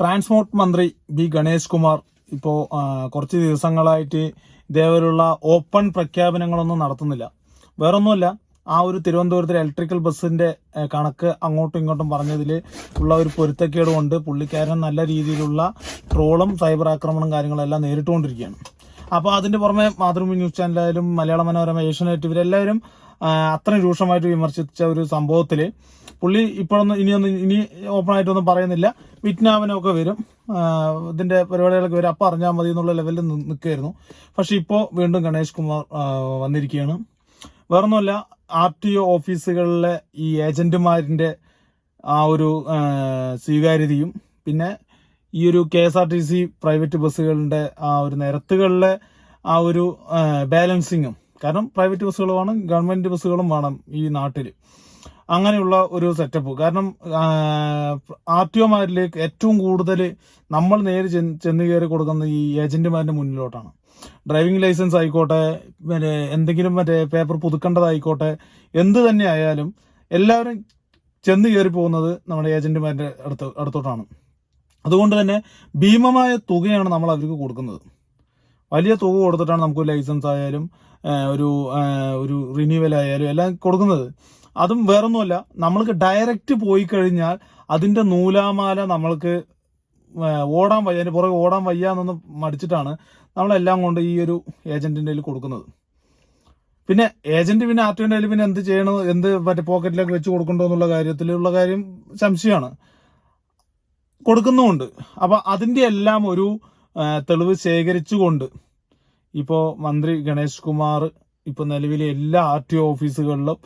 Transport മന്ത്രി B Ganesh Kumar ഇപ്പോൾ കുറച്ച് ദിവസങ്ങളായിട്ട് ഇതേപോലുള്ള ഓപ്പൺ പ്രഖ്യാപനങ്ങളൊന്നും നടത്തുന്നില്ല. വേറൊന്നുമല്ല ആ ഒരു തിരുവനന്തപുരത്തിലെ ഇലക്ട്രിക്കൽ ബസ്സിന്റെ കണക്ക് അങ്ങോട്ടും ഇങ്ങോട്ടും പറഞ്ഞതിൽ ഉള്ള ഒരു പൊരുത്തക്കേട് കൊണ്ട് പുള്ളിക്കാരൻ നല്ല രീതിയിലുള്ള ട്രോളും സൈബർ ആക്രമണം കാര്യങ്ങളെല്ലാം നേരിട്ടുകൊണ്ടിരിക്കുകയാണ്. അപ്പോൾ അതിന്റെ പുറമെ മാതൃഭൂമി ന്യൂസ് ചാനലായാലും മലയാള മനോരമ ഏഷ്യനെറ്റ് ഇവരെല്ലാവരും അത്രയും രൂക്ഷമായിട്ട് വിമർശിച്ച ഒരു സംഭവത്തിൽ പുള്ളി ഇപ്പോഴൊന്നും ഇനിയൊന്നും ഇനി ഓപ്പൺ ആയിട്ടൊന്നും പറയുന്നില്ല. വിജ്ഞാപനമൊക്കെ വരും. ഇതിന്റെ പരിപാടികളൊക്കെ വരും. അപ്പം അറിഞ്ഞാൽ മതി എന്നുള്ള ലെവലിൽ നിൽക്കുകയായിരുന്നു പക്ഷെ ഇപ്പോൾ വീണ്ടും ഗണേഷ് കുമാർ വന്നിരിക്കുകയാണ്. വേറൊന്നുമല്ല ആർ ടി ഒ ഓഫീസുകളിലെ ഈ ഏജന്റുമാരിന്റെ ആ ഒരു സ്വീകാര്യതയും പിന്നെ ഈ ഒരു K S R T C private ബസ്സുകളുടെ ആ ഒരു നിരത്തുകളിലെ ആ ഒരു ബാലൻസിങ്ങും കാരണം പ്രൈവറ്റ് ബസ്സുകൾ വേണം ഗവൺമെന്റ് ബസ്സുകളും വേണം ഈ നാട്ടിൽ അങ്ങനെയുള്ള ഒരു സെറ്റപ്പ് കാരണം ആർ ടി ഒമാരിലേക്ക് ഏറ്റവും കൂടുതൽ നമ്മൾ നേരെ ചെന്ന് കയറി കൊടുക്കുന്ന ഈ ഏജന്റുമാരുടെ മുന്നിലോട്ടാണ്. ഡ്രൈവിംഗ് ലൈസൻസ് ആയിക്കോട്ടെ പിന്നെ എന്തെങ്കിലും മറ്റേ പേപ്പർ പുതുക്കേണ്ടതായിക്കോട്ടെ എന്ത് തന്നെ ആയാലും എല്ലാവരും ചെന്ന് കയറി പോകുന്നത് നമ്മുടെ ഏജന്റുമാരുടെ അടുത്ത് അടുത്തോട്ടാണ്. അതുകൊണ്ട് തന്നെ ഭീമമായ തുകയാണ് നമ്മൾ അവർക്ക് കൊടുക്കുന്നത്. വലിയ തുക കൊടുത്തിട്ടാണ് നമുക്ക് ലൈസൻസ് ആയാലും ഒരു ഒരു റിന്യൂവൽ ആയാലും എല്ലാം കൊടുക്കുന്നത്. അതും വേറൊന്നുമല്ല നമ്മൾക്ക് ഡയറക്റ്റ് പോയി കഴിഞ്ഞാൽ അതിന്റെ നൂലാമാല നമ്മൾക്ക് ഓടാൻ വയ്യ അതിന് പുറകെ ഓടാൻ വയ്യ എന്നൊന്ന് മടിച്ചിട്ടാണ് നമ്മളെല്ലാം കൊണ്ട് ഈ ഒരു ഏജന്റിന്റെ കയ്യിൽ കൊടുക്കുന്നത്. പിന്നെ ഏജന്റ് പിന്നെ ആർട്ടിന്റെ കയ്യിൽ പിന്നെ എന്ത് ചെയ്യണം എന്ത് മറ്റേ പോക്കറ്റിലേക്ക് വെച്ച് കൊടുക്കണ്ടോ എന്നുള്ള കാര്യത്തിലുള്ള കാര്യം സംശയമാണ്. കൊടുക്കുന്നുമുണ്ട്. അപ്പം അതിന്റെ എല്ലാം ഒരു തെളിവ് ശേഖരിച്ചുകൊണ്ട് ഇപ്പോൾ മന്ത്രി ഗണേഷ് കുമാർ ഇപ്പോൾ നിലവിലെ എല്ലാ ആർ ടി ഒ ഓഫീസുകളിലും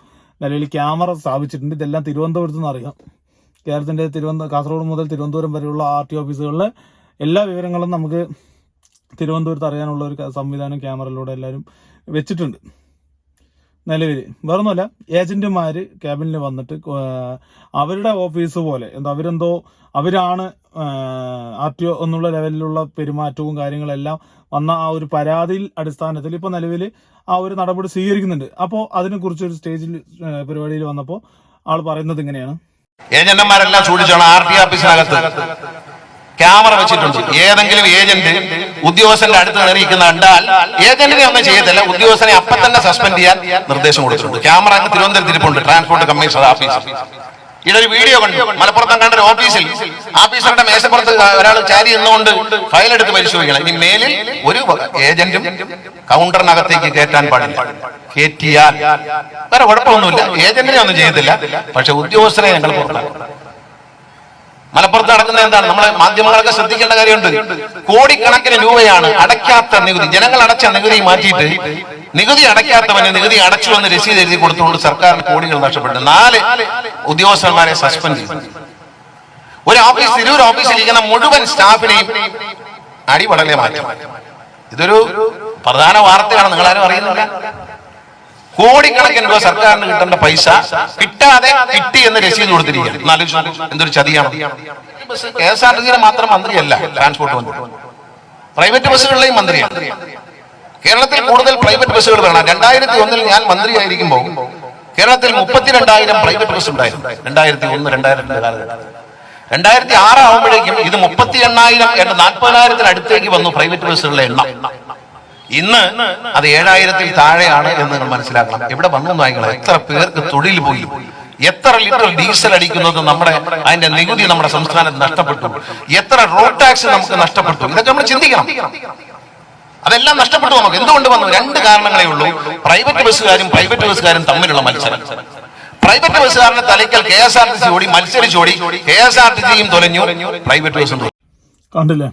നിലവിൽ ക്യാമറ സ്ഥാപിച്ചിട്ടുണ്ട്. ഇതെല്ലാം തിരുവനന്തപുരത്ത് നിന്ന് അറിയാം. കേരളത്തിന്റെ തിരുവനന്തപുരം കാസർഗോഡ് മുതൽ തിരുവനന്തപുരം വരെയുള്ള ആർ ടി ഓഫീസുകളിലെ എല്ലാ വിവരങ്ങളും നമുക്ക് തിരുവനന്തപുരത്ത് അറിയാനുള്ള ഒരു സംവിധാനം ക്യാമറയിലൂടെ എല്ലാവരും വെച്ചിട്ടുണ്ട്. നിലവിൽ. വേറൊന്നുമല്ല ഏജന്റുമാർ ക്യാബിനിൽ വന്നിട്ട് അവരുടെ ഓഫീസ് പോലെ എന്താ അവരെന്തോ അവരാണ് ആർ ടി ഒ എന്നുള്ള ലെവലിലുള്ള പെരുമാറ്റവും കാര്യങ്ങളെല്ലാം വന്ന ആ ഒരു പരാതിയിൽ അടിസ്ഥാനത്തിൽ ഇപ്പൊ നിലവിൽ ആ ഒരു നടപടി സ്വീകരിക്കുന്നുണ്ട്. അപ്പോൾ അതിനെക്കുറിച്ച് ഒരു സ്റ്റേജിൽ പരിപാടിയിൽ വന്നപ്പോൾ ആൾ പറയുന്നത് ഇങ്ങനെയാണ്. ഏജന്റുമാരെല്ലാം സൂക്ഷിച്ചോണം. ആർ ടി ഓഫീസിനകത്ത്. ക്യാമറ വെച്ചിട്ടുണ്ട്. ഏതെങ്കിലും ഏജന്റ് ഉദ്യോഗസ്ഥന്റെ അടുത്ത് നിന്നിരിക്കുന്ന കണ്ടാൽ ഏജന്റിനെ ഒന്നും ചെയ്യത്തില്ല. ഉദ്യോഗസ്ഥനെ അപ്പൊ തന്നെ സസ്പെൻഡ് ചെയ്യാൻ നിർദ്ദേശം കൊടുത്തിട്ടുണ്ട്. ക്യാമറ അങ്ങ് തിരുവനന്തപുരത്ത് ഇരിപ്പുണ്ട്. ട്രാൻസ്പോർട്ട് കമ്മീഷണർ ഓഫീസ് ഇതൊരു വീഡിയോ കണ്ടു. മലപ്പുറത്ത് കണ്ട ഒരു ഓഫീസിൽ ഓഫീസറുടെ മേശപ്പുറത്ത് ഒരാൾ ചാരി നിന്നുകൊണ്ട് ഫയൽ എടുത്ത് പരിശോധിക്കണം. ഇനി മേലിൽ ഒരു ഏജന്റും കൗണ്ടറിനകത്തേക്ക് കയറ്റാൻ പാടില്ല. കയറ്റിയാൽ വേറെ കുഴപ്പമൊന്നുമില്ല. ഏജന്റിനെ ഒന്നും ചെയ്യത്തില്ല. പക്ഷെ ഉദ്യോഗസ്ഥരെ ഞങ്ങൾ പുറത്താക്കും. മലപ്പുറത്ത് നടക്കുന്ന എന്താണ്? നമ്മളെ മാധ്യമങ്ങളൊക്കെ ശ്രദ്ധിക്കേണ്ട കാര്യമുണ്ട്. കോടിക്കണക്കിന് രൂപയാണ് അടയ്ക്കാത്ത നികുതി. ജനങ്ങൾ അടച്ച നികുതി മാറ്റിയിട്ട് നികുതി അടയ്ക്കാത്തവന് നികുതി അടച്ചു എന്ന് രസീത് എഴുതി കൊടുത്തുകൊണ്ട് സർക്കാരിന് കോടികൾ നഷ്ടപ്പെട്ടു. നാല് ഉദ്യോഗസ്ഥന്മാരെ സസ്പെൻഡ് ചെയ്തു. ഒരു ഓഫീസ് തിരൂർ ഓഫീസിൽ ഇരിക്കുന്ന മുഴുവൻ സ്റ്റാഫിനെയും അടിപടലെ മാറ്റി. ഇതൊരു പ്രധാന വാർത്തയാണ്. നിങ്ങളാരും അറിയുന്നില്ല. കോടിക്കണക്കിന് രൂപ സർക്കാരിന് കിട്ടേണ്ട പൈസ കിട്ടാതെ കിട്ടി എന്ന് രസീത് കൊടുത്തിരിക്കുകയാണ്. എന്തൊരു ചതിയാണ്. കെ എസ് ആർ ടി സിയുടെ മാത്രം മന്ത്രിയല്ല ട്രാൻസ്പോർട്ട് മന്ത്രി. പ്രൈവറ്റ് ബസ്സുകളിലെയും മന്ത്രിയാണ്. കേരളത്തിൽ കൂടുതൽ പ്രൈവറ്റ് ബസ്സുകൾ വേണം. രണ്ടായിരത്തി ഒന്നിൽ ഞാൻ മന്ത്രിയായിരിക്കുമ്പോൾ കേരളത്തിൽ മുപ്പത്തിരണ്ടായിരം പ്രൈവറ്റ് ബസ് ഉണ്ടായിരുന്നു. രണ്ടായിരത്തി ഒന്ന് രണ്ടായിരത്തി കാലഘട്ടത്തിൽ. രണ്ടായിരത്തി ആറ് ആവുമ്പോഴേക്കും ഇത് മുപ്പത്തി എണ്ണായിരം എണ്ണ നാൽപ്പതിനായിരത്തിന് അടുത്തേക്ക് വന്നു പ്രൈവറ്റ് ബസ്സുകളുടെ എണ്ണം. ഇന്ന് അത് ഏഴായിരത്തിൽ താഴെയാണ് എന്ന് നിങ്ങൾ മനസ്സിലാക്കണം. എവിടെ വന്നു നായങ്ങൾ എത്ര പേർക്ക് തൊഴിൽ പോയി? എത്ര ലിറ്റർ ഡീസൽ അടിക്കുന്നത് നമ്മുടെ അതിന്റെ നികുതി നമ്മുടെ സംസ്ഥാനത്ത് നഷ്ടപ്പെട്ടു? എത്ര റോഡ് ടാക്സ് നമുക്ക് നഷ്ടപ്പെട്ടു? ഇതൊക്കെ നമ്മൾ ചിന്തിക്കണം. അതെല്ലാം നഷ്ടപ്പെട്ടു നമുക്ക്. എന്തുകൊണ്ട് വന്നു? രണ്ട് കാരണങ്ങളേ ഉള്ളൂ. പ്രൈവറ്റ് ബസ്സുകാരും പ്രൈവറ്റ് ബസ്സുകാരും തമ്മിലുള്ള മത്സരം. പ്രൈവറ്റ് ബസ്സുകാരന്റെ തലയ്ക്കൽ K S R T C ഓടി മത്സരിച്ചോടി കെ എസ് ആർ ടി സിയും തൊലഞ്ഞു. പ്രൈവറ്റ് ബസ്സും കണ്ടില്ലേ?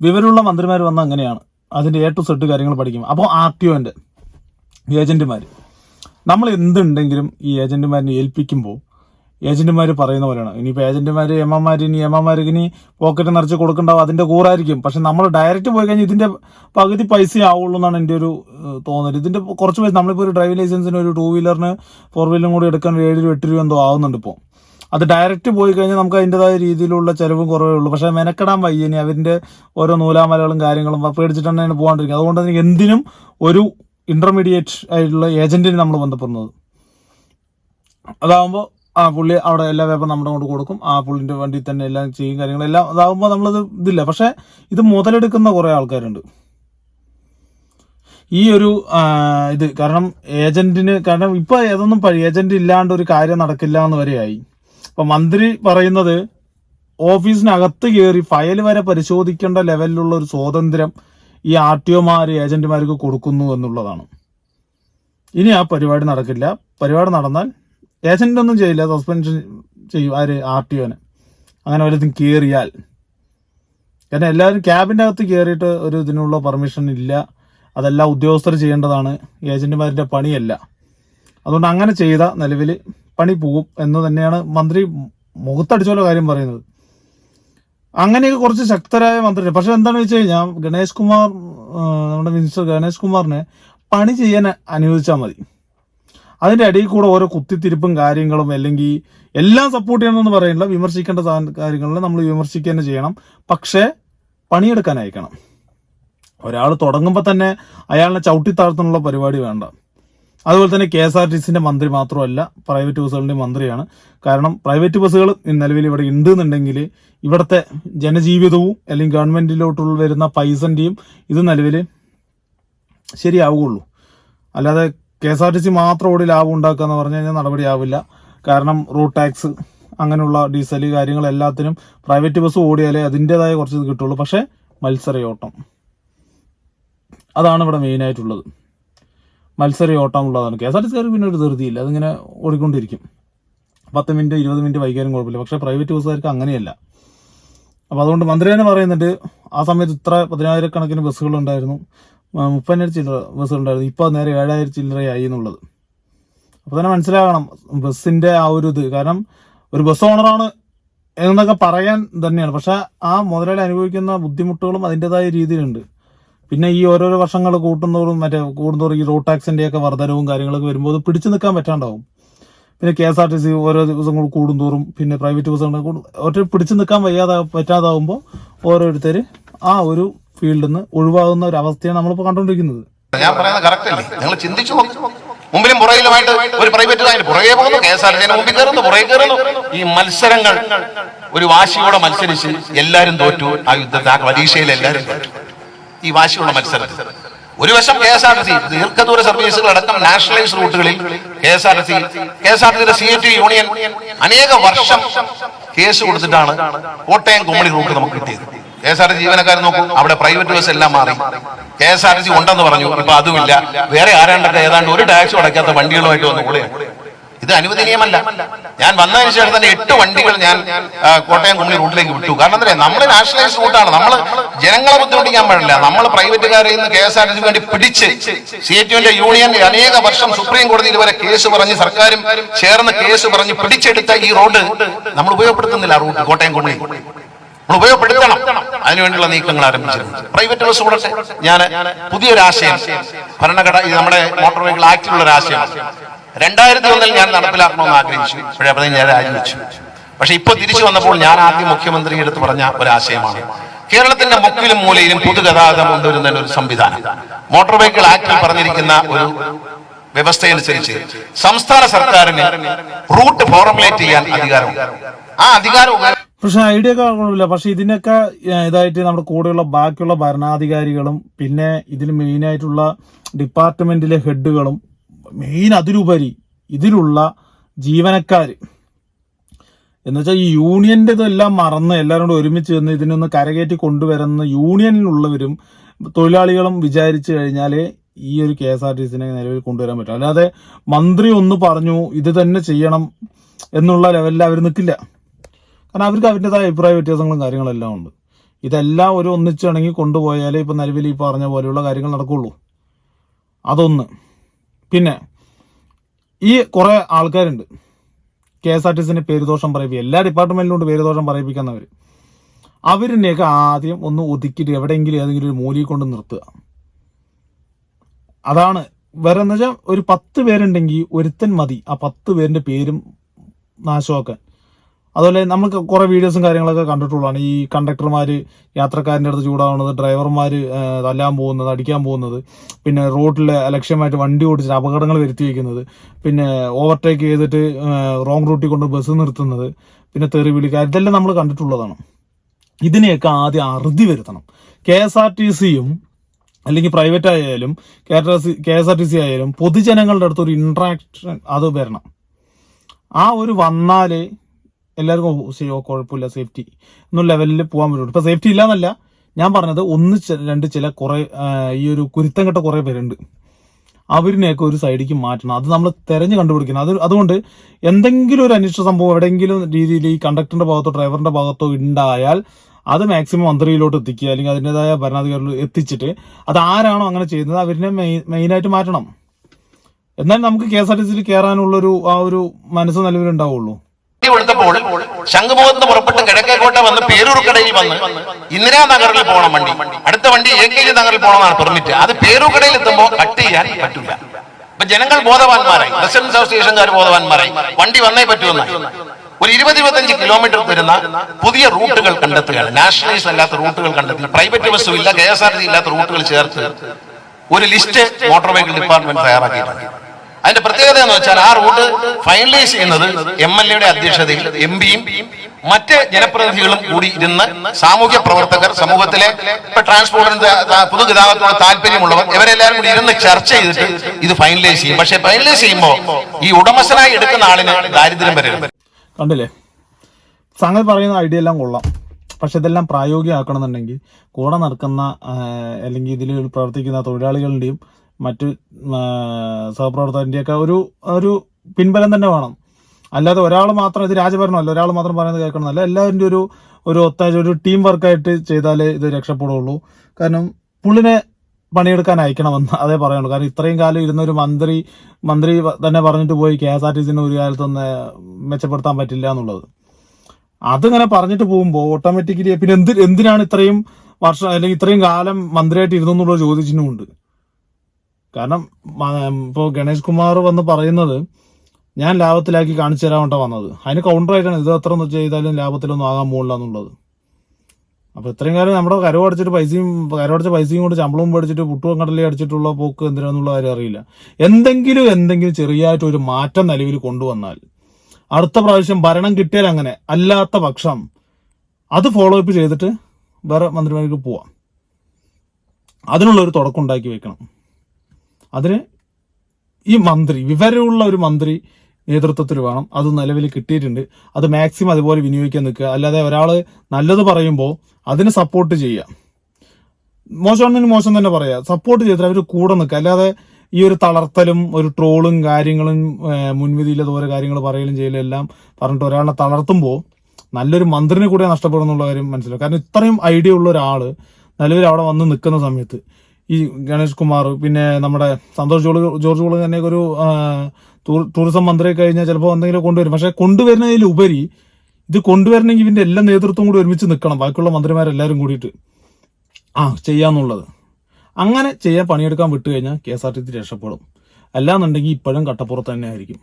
വിവരമുള്ള മന്ത്രിമാർ വന്ന അങ്ങനെയാണ്. അതിന്റെ എ ടു സെഡ് കാര്യങ്ങൾ പഠിക്കും. അപ്പോൾ ആർ ടി ഒന്റെ ഏജന്റുമാർ നമ്മൾ എന്തുണ്ടെങ്കിലും ഈ ഏജന്റുമാരിനെ ഏൽപ്പിക്കുമ്പോൾ ഏജന്റുമാർ പറയുന്ന പോലെയാണ്. ഇനിയിപ്പോൾ ഏജന്റുമാർ എമ്മമാർ ഇനി എമ്മമാർക്ക് ഇനി പോക്കറ്റ് നിറച്ച് കൊടുക്കണ്ടാവും അതിന്റെ കൂറായിരിക്കും. പക്ഷെ നമ്മൾ ഡയറക്റ്റ് പോയി കഴിഞ്ഞാൽ ഇതിന്റെ പകുതി പൈസ ആവുള്ളൂ എന്നാണ് എന്റെ ഒരു തോന്നൽ ഇതിന്റെ കുറച്ച് പൈസ നമ്മളിപ്പോൾ ഒരു ഡ്രൈവിംഗ് ലൈസൻസിന് ഒരു ടൂ വീലറിന് ഫോർ വീലറും കൂടി എടുക്കാൻ ഒരു ഏഴ് രൂപ എട്ട് രൂപ എന്തോ ആവുന്നുണ്ട് ഇപ്പോൾ അത് ഡയറക്റ്റ് പോയി കഴിഞ്ഞാൽ നമുക്ക് അതിന്റെതായ രീതിയിലുള്ള ചിലവും കുറവേ ഉള്ളൂ. പക്ഷേ മെനക്കെടാൻ വയ്യ ഇനി അവരിന്റെ ഓരോ നൂലാമലകളും കാര്യങ്ങളും പേടിച്ചിട്ട് തന്നെയാണ് പോകാണ്ടിരിക്കുന്നത്. അതുകൊണ്ട് തന്നെ എന്തിനും ഒരു ഇന്റർമീഡിയറ്റ് ആയിട്ടുള്ള ഏജന്റിനെ നമ്മൾ ബന്ധപ്പെടുന്നത്. അതാകുമ്പോൾ ആ പുള്ളി അവിടെ എല്ലാ പേപ്പറും നമ്മുടെ കൊണ്ട് കൊടുക്കും. ആ പുള്ളിന്റെ വണ്ടി തന്നെ എല്ലാം ചെയ്യും കാര്യങ്ങളെല്ലാം അതാകുമ്പോൾ നമ്മളത് ഇതില്ല. പക്ഷേ ഇത് മുതലെടുക്കുന്ന കുറേ ആൾക്കാരുണ്ട്. ഈ ഒരു ഇത് കാരണം ഏജന്റിന് കാരണം ഇപ്പൊ ഏതൊന്നും ഏജന്റ് ഇല്ലാണ്ട് ഒരു കാര്യം നടക്കില്ല എന്ന് വരെയായി ഇപ്പൊ മന്ത്രി പറയുന്നത് ഓഫീസിനകത്ത് കയറി ഫയൽ വരെ പരിശോധിക്കേണ്ട ലെവലിലുള്ള ഒരു സ്വാതന്ത്ര്യം ഈ ആർ ടി ഒമാര് ഏജന്റുമാർക്ക് കൊടുക്കുന്നു എന്നുള്ളതാണ്. ഇനി ആ പരിപാടി നടക്കില്ല. പരിപാടി നടന്നാൽ ഏജന്റ് ഒന്നും ചെയ്യില്ല. സസ്പെൻഷൻ ചെയ്യും ആര്? ആർ ടി ഒനെ. അങ്ങനെ വല്ലതും കയറിയാൽ കാരണം എല്ലാവരും ക്യാബിന്റെ അകത്ത് കയറിയിട്ട് ഒരു ഇതിനുള്ള പെർമിഷൻ ഇല്ല. അതെല്ലാം ഉദ്യോഗസ്ഥർ ചെയ്യേണ്ടതാണ്. ഏജന്റുമാരുടെ പണിയല്ല. അതുകൊണ്ട് അങ്ങനെ ചെയ്ത നിലവിൽ പണി പോകും എന്ന് തന്നെയാണ് മന്ത്രി മുഖത്തടിച്ചോലെ കാര്യം പറയുന്നത്. അങ്ങനെയൊക്കെ കുറച്ച് ശക്തരായ മന്ത്രി പക്ഷെ എന്താണെന്ന് വെച്ച് കഴിഞ്ഞാൽ ഗണേഷ് കുമാർ നമ്മുടെ മിനിസ്റ്റർ ഗണേഷ് കുമാറിനെ പണി ചെയ്യാൻ അനുവദിച്ചാൽ മതി. അതിന്റെ അടിയിൽ കൂടെ ഓരോ കുത്തിത്തിരിപ്പും കാര്യങ്ങളും അല്ലെങ്കിൽ എല്ലാം സപ്പോർട്ട് ചെയ്യണമെന്ന് പറയുന്നില്ല. വിമർശിക്കേണ്ട കാര്യങ്ങളിൽ നമ്മൾ വിമർശിക്കുക തന്നെ ചെയ്യണം. പക്ഷേ പണിയെടുക്കാൻ അയക്കണം. ഒരാൾ തുടങ്ങുമ്പോൾ തന്നെ അയാളിനെ ചവിട്ടി താഴ്ത്തുന്നുള്ള പരിപാടി വേണ്ട. അതുപോലെ തന്നെ കെ എസ് ആർ ടി സിന്റെ മന്ത്രി മാത്രമല്ല പ്രൈവറ്റ് ബസ്സുകളുടെ മന്ത്രിയാണ്. കാരണം പ്രൈവറ്റ് ബസ്സുകൾ നിലവിൽ ഇവിടെ ഉണ്ട് എന്നുണ്ടെങ്കിൽ ഇവിടുത്തെ ജനജീവിതവും അല്ലെങ്കിൽ ഗവൺമെന്റിലോട്ടുള്ള വരുന്ന പൈസന്റെയും ഇത് നിലവിൽ ശരിയാവുകയുള്ളൂ. അല്ലാതെ K S R T C മാത്രം ഓടി ലാഭം ഉണ്ടാക്കുക എന്ന് പറഞ്ഞു കഴിഞ്ഞാൽ നടപടിയാവില്ല. കാരണം റൂട്ട് ടാക്സ് അങ്ങനെയുള്ള ഡീസൽ കാര്യങ്ങൾ എല്ലാത്തിനും പ്രൈവറ്റ് ബസ് ഓടിയാലേ അതിന്റെതായ കുറച്ച് ഇത് കിട്ടുള്ളൂ. പക്ഷേ മത്സരയോട്ടം. അതാണ് ഇവിടെ മെയിനായിട്ടുള്ളത് മത്സരയോട്ടം ഉള്ളതാണ് കെ എസ് ആർ ടി സിക്കാർക്ക് പിന്നെ ഒരു ധൃതിയില്ല. അതിങ്ങനെ ഓടിക്കൊണ്ടിരിക്കും. പത്ത് മിനിറ്റ് ഇരുപത് മിനിറ്റ് വൈകാനും കുഴപ്പമില്ല. പക്ഷേ പ്രൈവറ്റ് ബസ്സുകാർക്ക് അങ്ങനെയല്ല. അപ്പോൾ അതുകൊണ്ട് മന്ത്രി തന്നെ പറയുന്നുണ്ട് ആ സമയത്ത് ഇത്ര പതിനായിരക്കണക്കിന് ബസ്സുകളുണ്ടായിരുന്നു. മുപ്പതിനായിരം ചില്ലറ ബസ്സുകളുണ്ടായിരുന്നു. ഇപ്പോൾ നേരെ ഏഴായിരം ചില്ലറയായി എന്നുള്ളത്. അപ്പോൾ തന്നെ മനസ്സിലാകണം ബസ്സിന്റെ ആ ഒരു ഇത്. കാരണം ഒരു ബസ് ഓണറാണ് എന്നൊക്കെ പറയാൻ തന്നെയാണ്. പക്ഷെ ആ മുതലാളി അനുഭവിക്കുന്ന ബുദ്ധിമുട്ടുകളും അതിന്റെതായ രീതിയിലുണ്ട്. പിന്നെ ഈ ഓരോരോ വർഷങ്ങൾ കൂട്ടുന്നതോറും മറ്റേ കൂടുന്നതോറും ഈ റോഡ് ടാക്സിന്റെ ഒക്കെ വർധനവും കാര്യങ്ങളൊക്കെ വരുമ്പോൾ അത് പിടിച്ചു നിൽക്കാൻ പറ്റാണ്ടാവും. പിന്നെ K S R T C ഓരോ ദിവസങ്ങൾ കൂടുന്തോറും പിന്നെ പ്രൈവറ്റ് ബസ്സുകൾ ഒറ്റ പിടിച്ചു നിൽക്കാൻ വയ്യാതെ പറ്റാതാവുമ്പോൾ ഓരോരുത്തർ ആ ഒരു ഫീൽഡിൽ നിന്ന് ഒഴിവാകുന്ന ഒരു അവസ്ഥയാണ് നമ്മളിപ്പോൾ കണ്ടുകൊണ്ടിരിക്കുന്നത് ഞാൻ പറയുന്നത് കറക്റ്റ് അല്ലേ? നിങ്ങൾ ചിന്തിച്ചു. മുമ്പിലും പുറകിലുമായിട്ട് ഒരു പ്രൈവറ്റ് പുറകെ പോകുന്നു. കെ എസ് ആർ ടി മുമ്പിൽ കയറുന്നു പുറകെ കയറുന്നു. ഈ മത്സരങ്ങൾ ഒരു വാശിയോടെ മത്സരിച്ച് എല്ലാരും തോറ്റു. ആ യുദ്ധത്തിൽ ആ പരീക്ഷയിൽ എല്ലാരും തോറ്റു. ഈ വാശിയുള്ള മത്സരം. ഒരു വശം K S R T C ദീർഘദൂര സർവീസുകൾ അടക്കം nationalise റൂട്ടുകളിൽ K S R T C K S R T C A T union അനേക വർഷം കേസ് കൊടുത്തിട്ടാണ് കോട്ടയം കുമളി റൂട്ട് നമുക്ക് കിട്ടിയത്. കെ എസ് ആർ ടി ജീവനക്കാർ നോക്കൂ അവിടെ പ്രൈവറ്റ് ബസ് എല്ലാം മാറി. K S R T C ഉണ്ടെന്ന് പറഞ്ഞു ഇപ്പൊ അതുമില്ല. വേറെ ആരാണ്ടൊക്കെ ഏതാണ്ട് ഒരു ടാക്സും അടയ്ക്കാത്ത വണ്ടികളുമായിട്ട് വന്നു കൂടെയാണ് ഇത് അനുവദനീയമല്ല. ഞാൻ വന്നതിന് ശേഷം തന്നെ എട്ട് വണ്ടികൾ ഞാൻ കോട്ടയം കുമളി റൂട്ടിലേക്ക് വിട്ടു. കാരണം എന്താ നമ്മൾ നാഷണലൈസ് റൂട്ടാണ് നമ്മൾ ജനങ്ങളെ ബുദ്ധിമുട്ടിക്കാൻ പാടില്ല. നമ്മൾ പ്രൈവറ്റുകാരിൽ നിന്ന് കെ എസ് ആർ ടി വേണ്ടി പിടിച്ച് സി എ യൂണിയൻ അനേക വർഷം സുപ്രീം കോടതിയിൽ വരെ കേസ് പറഞ്ഞ് സർക്കാരും ചേർന്ന് കേസ് പറഞ്ഞ് പിടിച്ചെടുത്ത ഈ റോഡ് നമ്മൾ ഉപയോഗപ്പെടുത്തുന്നില്ല റൂട്ട് കോട്ടയം കുമളി നമ്മൾ ഉപയോഗപ്പെടുത്തണം. അതിനുവേണ്ടിയുള്ള നീക്കങ്ങൾ ആരംഭിച്ചിട്ടുണ്ട് പ്രൈവറ്റ് ബസ് കൂടട്ടെ. ഞാൻ പുതിയൊരാശയം ഭരണഘടന നമ്മുടെ മോട്ടോർ വെഹിക്കിൾ ആക്ടിലുള്ള ഒരു ആശയം. രണ്ടായിരത്തി ഒന്നിൽ ഞാൻ നടപ്പിലാക്കണമെന്ന് ആഗ്രഹിച്ചു. പക്ഷേ ഞാൻ രാജിവെച്ചു. പക്ഷെ ഇപ്പൊ തിരിച്ചു വന്നപ്പോൾ ഞാൻ ആദ്യം മുഖ്യമന്ത്രിയുടെ അടുത്ത് പറഞ്ഞ ഒരു ആശയമാണ് കേരളത്തിന്റെ മുക്കിലും മൂലയിലും പൊതുഗതാഗതം കൊണ്ടുവരുന്ന ഒരു സംവിധാനം. മോട്ടോർ വെഹിക്കിൾ ആക്ടിൽ പറഞ്ഞിരിക്കുന്ന ഒരു വ്യവസ്ഥയനുസരിച്ച് സംസ്ഥാന സർക്കാരിന് റൂട്ട് ഫോർമുലേറ്റ് ചെയ്യാൻ അധികാരമുണ്ട്. ആ അധികാരം പക്ഷെ ഐഡിയ ഒക്കെ കുഴപ്പമില്ല പക്ഷെ ഇതിനൊക്കെ ഇതായിട്ട് നമ്മുടെ കൂടെയുള്ള ബാക്കിയുള്ള ഭരണാധികാരികളും പിന്നെ ഇതിന് മെയിൻ ആയിട്ടുള്ള ഡിപ്പാർട്ട്മെന്റിലെ ഹെഡുകളും മെയിൻ അതിലുപരി ഇതിലുള്ള ജീവനക്കാർ എന്നുവെച്ചാൽ ഈ യൂണിയന്റെ ഇതെല്ലാം മറന്ന് എല്ലാവരും കൂടെ ഒരുമിച്ച് നിന്ന് ഇതിനൊന്ന് കരകയറ്റി കൊണ്ടുവരുന്ന യൂണിയനിലുള്ളവരും തൊഴിലാളികളും വിചാരിച്ചു കഴിഞ്ഞാലേ ഈ ഒരു കെ എസ് ആർ ടി സിനെ നിലവിൽ കൊണ്ടുവരാൻ പറ്റും. അല്ലാതെ മന്ത്രി ഒന്ന് പറഞ്ഞു ഇത് തന്നെ ചെയ്യണം എന്നുള്ള ലെവലിൽ അവർ നിൽക്കില്ല. കാരണം അവർക്ക് അവരുടേതായ അഭിപ്രായ വ്യത്യാസങ്ങളും കാര്യങ്ങളെല്ലാം ഉണ്ട്. ഇതെല്ലാം ഒരു ഒന്നിച്ചിണങ്ങി കൊണ്ടുപോയാലേ ഇപ്പം നിലവിൽ ഈ പറഞ്ഞ പോലെയുള്ള കാര്യങ്ങൾ നടക്കുള്ളൂ. അതൊന്ന്. പിന്നെ ഈ കുറെ ആൾക്കാരുണ്ട്. കെ എസ് ആർ ടി സിന്റെ പേരുദോഷം പറയിപ്പിക്കുക എല്ലാ ഡിപ്പാർട്ട്മെന്റിലും ഉണ്ട് പേരുദോഷം പറയിപ്പിക്കുന്നവർ. അവരിനെയൊക്കെ ആദ്യം ഒന്ന് ഒതുക്കിയിട്ട് എവിടെയെങ്കിലും ഏതെങ്കിലും ഒരു മൂലയിൽ കൊണ്ട് നിർത്തുക. അതാണ് വേറെ എന്ന് വെച്ചാൽ ഒരു പത്ത് പേരുണ്ടെങ്കിൽ ഒരുത്തൻ മതി ആ പത്ത് പേരിന്റെ പേരും നാശമാക്കാൻ. അതുപോലെ നമുക്ക് കുറേ വീഡിയോസും കാര്യങ്ങളൊക്കെ കണ്ടിട്ടുള്ളതാണ്. ഈ കണ്ടക്ടർമാർ യാത്രക്കാരന്റെ അടുത്ത് ചൂടാവുന്നത് ഡ്രൈവർമാർ തല്ലാൻ പോകുന്നത് അടിക്കാൻ പോകുന്നത് പിന്നെ റോഡിൽ അലക്ഷ്യമായിട്ട് വണ്ടി ഓടിച്ചിട്ട് അപകടങ്ങൾ വരുത്തി വയ്ക്കുന്നത് പിന്നെ ഓവർടേക്ക് ചെയ്തിട്ട് റോങ് റൂട്ടിൽ കൊണ്ട് ബസ് നിർത്തുന്നത് പിന്നെ തെറി വിളിക്കുക ഇതെല്ലാം നമ്മൾ കണ്ടിട്ടുള്ളതാണ്. ഇതിനെയൊക്കെ ആദ്യം അറുതി വരുത്തണം. കെ എസ് ആർ ടി സിയും അല്ലെങ്കിൽ പ്രൈവറ്റ് ആയാലും K S R T C ആയാലും പൊതുജനങ്ങളുടെ അടുത്ത് ഒരു ഇന്ററാക്ഷൻ അത് വരണം. ആ ഒരു വന്നാൽ എല്ലാവർക്കും കുഴപ്പമില്ല സേഫ്റ്റി ഒന്നും ലെവലിൽ പോകാൻ പറ്റുള്ളൂ ഇപ്പൊ സേഫ്റ്റി ഇല്ലാന്നല്ല ഞാൻ പറഞ്ഞത് ഒന്ന് രണ്ട് ചില കുറേ ഈ ഒരു കുരുത്തം കെട്ട കുറെ പേരുണ്ട്. അവരിനെയൊക്കെ ഒരു സൈഡിലേക്ക് മാറ്റണം. അത് നമ്മൾ തെരഞ്ഞു കണ്ടുപിടിക്കണം. അത് അതുകൊണ്ട് എന്തെങ്കിലും ഒരു അനിഷ്ട സംഭവം എവിടെയെങ്കിലും രീതിയിൽ ഈ കണ്ടക്ടറിന്റെ ഭാഗത്തോ ഡ്രൈവറിന്റെ ഭാഗത്തോ ഉണ്ടായാൽ അത് മാക്സിമം മന്ത്രിയിലോട്ട് എത്തിക്കുക. അല്ലെങ്കിൽ അതിന്റെതായ ഭരണാധികാരികൾ എത്തിച്ചിട്ട് അത് ആരാണോ അങ്ങനെ ചെയ്യുന്നത് അവരിനെ മെയിനായിട്ട് മാറ്റണം. എന്നാൽ നമുക്ക് കെ എസ് ആർ ടി സിയിൽ കയറാനുള്ളൊരു ആ ഒരു മനസ്സ് നിലവിലുണ്ടാവുള്ളൂ. വണ്ടി കൊടുത്തപ്പോൾ ശംഖുമുഖത്ത് പുറപ്പെട്ട് കിഴക്കേക്കോട്ട വന്ന് പേരൂർക്കടയിൽ വന്ന് ഇന്ദിരാ ഇന്ദിരാനഗറിൽ പോകണം വണ്ടി. അടുത്ത വണ്ടി എ കെ ജി നഗറിൽ പോകണമെന്നാണ് പെർമിറ്റ്. അത് പേരൂർക്കടയിൽ എത്തുമ്പോൾ കട്ട് ചെയ്യാൻ പറ്റില്ല. അപ്പൊ ജനങ്ങൾ ബോധവാന്മാരായി. റെസിഡൻസ് അസോസിയേഷൻകാർ ബോധവാന്മാരായി. വണ്ടി വന്നേ പറ്റുമെന്നായി ഒരു ഇരുപത് ഇരുപത്തഞ്ച് കിലോമീറ്റർ വരുന്ന പുതിയ റൂട്ടുകൾ കണ്ടെത്തുകയാണ്. നാഷണലൈസ് അല്ലാത്ത റൂട്ടുകൾ കണ്ടെത്തി പ്രൈവറ്റ് ബസ്സും ഇല്ല കെ എസ് ആർ ടി ഇല്ലാത്ത റൂട്ടുകൾ ചേർത്ത് ഒരു ലിസ്റ്റ് മോട്ടോർ വെഹിക്കിൾ ഡിപ്പാർട്ട്മെന്റ് തയ്യാറാക്കിയിട്ടുണ്ട്. അതിന്റെ പ്രത്യേകത എന്ന് വെച്ചാൽ ആ റൂട്ട് ഫൈനലൈസ് ചെയ്യുന്നത് എം എൽ എയുടെ അധ്യക്ഷതയിൽ എം പിയും മറ്റ് ജനപ്രതിനിധികളും കൂടി ഇരുന്ന് സാമൂഹ്യ പ്രവർത്തകർ സമൂഹത്തിലെ ഇപ്പൊ ട്രാൻസ്പോർട്ടിന് പൊതുഗതാഗതത്തോട് താല്പര്യമുള്ളവർ ഇവരെല്ലാവരും കൂടി ഇരുന്ന് ചർച്ച ചെയ്തിട്ട് ഇത് ഫൈനലൈസ് ചെയ്യും. പക്ഷെ ഫൈനലൈസ് ചെയ്യുമ്പോൾ ഈ ഉടമസ്ഥനായി എടുക്കുന്ന ആളിന് ദാരിദ്ര്യം വരരുത്. കണ്ടില്ലേ? സംഗതി പറയുന്ന ഐഡിയ എല്ലാം കൊള്ളാം. പക്ഷെ ഇതെല്ലാം പ്രായോഗികമാക്കണമെന്നുണ്ടെങ്കിൽ കൂടെ നടക്കുന്ന അല്ലെങ്കിൽ ഇതിൽ പ്രവർത്തിക്കുന്ന തൊഴിലാളികളുടെയും മറ്റ് സഹപ്രവർത്തകന്റെയൊക്കെ ഒരു ഒരു പിൻബലം തന്നെ വേണം. അല്ലാതെ ഒരാൾ മാത്രം ഇത് രാജഭരണമല്ല ഒരാൾ മാത്രം പറയുന്നത് കേൾക്കണമെന്നല്ല എല്ലാവരുടെ ഒരു ഒരു ഒത്താഴ്ച ഒരു ടീം വർക്കായിട്ട് ചെയ്താലേ ഇത് രക്ഷപ്പെടുള്ളൂ. കാരണം പുള്ളിനെ പണിയെടുക്കാൻ അയക്കണമെന്ന് അതേ പറയുള്ളൂ. കാരണം ഇത്രയും കാലം ഇരുന്ന ഒരു മന്ത്രി മന്ത്രി തന്നെ പറഞ്ഞിട്ട് പോയി കെ എസ് ആർ ടി സിന് ഒരു കാലത്തൊന്ന് മെച്ചപ്പെടുത്താൻ പറ്റില്ല എന്നുള്ളത്. അതിങ്ങനെ പറഞ്ഞിട്ട് പോകുമ്പോൾ ഓട്ടോമാറ്റിക്കലി പിന്നെ എന്ത് എന്തിനാണ് ഇത്രയും വർഷം അല്ലെങ്കിൽ ഇത്രയും കാലം മന്ത്രിയായിട്ട് ഇരുന്നു എന്നുള്ള ചോദിച്ചിട്ടുമുണ്ട്. കാരണം ഇപ്പോൾ ഗണേഷ് കുമാർ വന്ന് പറയുന്നത് ഞാൻ ലാഭത്തിലാക്കി കാണിച്ചു തരാൻ വന്നത്. അതിന് കൗണ്ടറായിട്ടാണ് ഇത് എത്ര ചെയ്താലും ലാഭത്തിലൊന്നും ആകാൻ പോകില്ല എന്നുള്ളത്. അപ്പോൾ ഇത്രയും കാലം നമ്മുടെ കരവടച്ചിട്ട് പൈസയും കരവടച്ച പൈസയും കൊണ്ട് ശമ്പളവും മേടിച്ചിട്ട് പുട്ടും കടലേ അടിച്ചിട്ടുള്ള പോക്ക് എന്തിനാന്നുള്ള കാര്യം അറിയില്ല. എന്തെങ്കിലും എന്തെങ്കിലും ചെറിയായിട്ട് ഒരു മാറ്റം നിലവിൽ കൊണ്ടുവന്നാൽ അടുത്ത പ്രാവശ്യം ഭരണം കിട്ടിയാൽ അങ്ങനെ അല്ലാത്ത പക്ഷം അത് ഫോളോ അപ്പ് ചെയ്തിട്ട് വേറെ മന്ത്രിമാർക്ക് പോവാം. അതിനുള്ള ഒരു തുടക്കം ഉണ്ടാക്കി വെക്കണം. അതിന് ഈ മന്ത്രി വിവരമുള്ള ഒരു മന്ത്രി നേതൃത്വത്തിൽ വേണം. അത് നിലവിൽ കിട്ടിയിട്ടുണ്ട്. അത് മാക്സിമം അതുപോലെ വിനിയോഗിക്കാൻ നിൽക്കുക. അല്ലാതെ ഒരാൾ നല്ലത് പറയുമ്പോൾ അതിനെ സപ്പോർട്ട് ചെയ്യുക. മോശമാണെന്ന് മോശം തന്നെ പറയാം. സപ്പോർട്ട് ചെയ്തിട്ട് അവർ കൂടെ നിൽക്കുക. അല്ലാതെ ഈ ഒരു തളർത്തലും ഒരു ട്രോളും കാര്യങ്ങളും മുൻവിധിയില്ലാതെ ഓരോ കാര്യങ്ങൾ പറയലും ചെയ്യലും എല്ലാം പറഞ്ഞിട്ട് ഒരാളെ തളർത്തുമ്പോൾ നല്ലൊരു മന്ത്രിനെ കൂടെ നഷ്ടപ്പെടുന്നുള്ള കാര്യം മനസ്സിലാവും. കാരണം ഇത്രയും ഐഡിയ ഉള്ള ഒരാൾ നിലവിൽ അവിടെ വന്ന് നിൽക്കുന്ന സമയത്ത് ഈ ഗണേഷ് കുമാർ പിന്നെ നമ്മുടെ സന്തോഷ് ജോർജ് ജോർജ് കുളു തന്നെ ഒരു ടൂറിസം മന്ത്രി കഴിഞ്ഞാൽ ചിലപ്പോൾ എന്തെങ്കിലും കൊണ്ടുവരും. പക്ഷെ കൊണ്ടുവരുന്നതിലുപരി ഇത് കൊണ്ടുവരണമെങ്കിൽ ഇവന്റെ എല്ലാ നേതൃത്വം കൂടി ഒരുമിച്ച് നിൽക്കണം. ബാക്കിയുള്ള മന്ത്രിമാരെല്ലാവരും കൂടിയിട്ട്. ആ ചെയ്യാന്നുള്ളത്. അങ്ങനെ ചെയ്യാൻ പണിയെടുക്കാൻ വിട്ടു കഴിഞ്ഞാൽ K S R T C രക്ഷപ്പെടും. അല്ലാന്നുണ്ടെങ്കിൽ ഇപ്പോഴും കട്ടപ്പുറത്ത് തന്നെ ആയിരിക്കും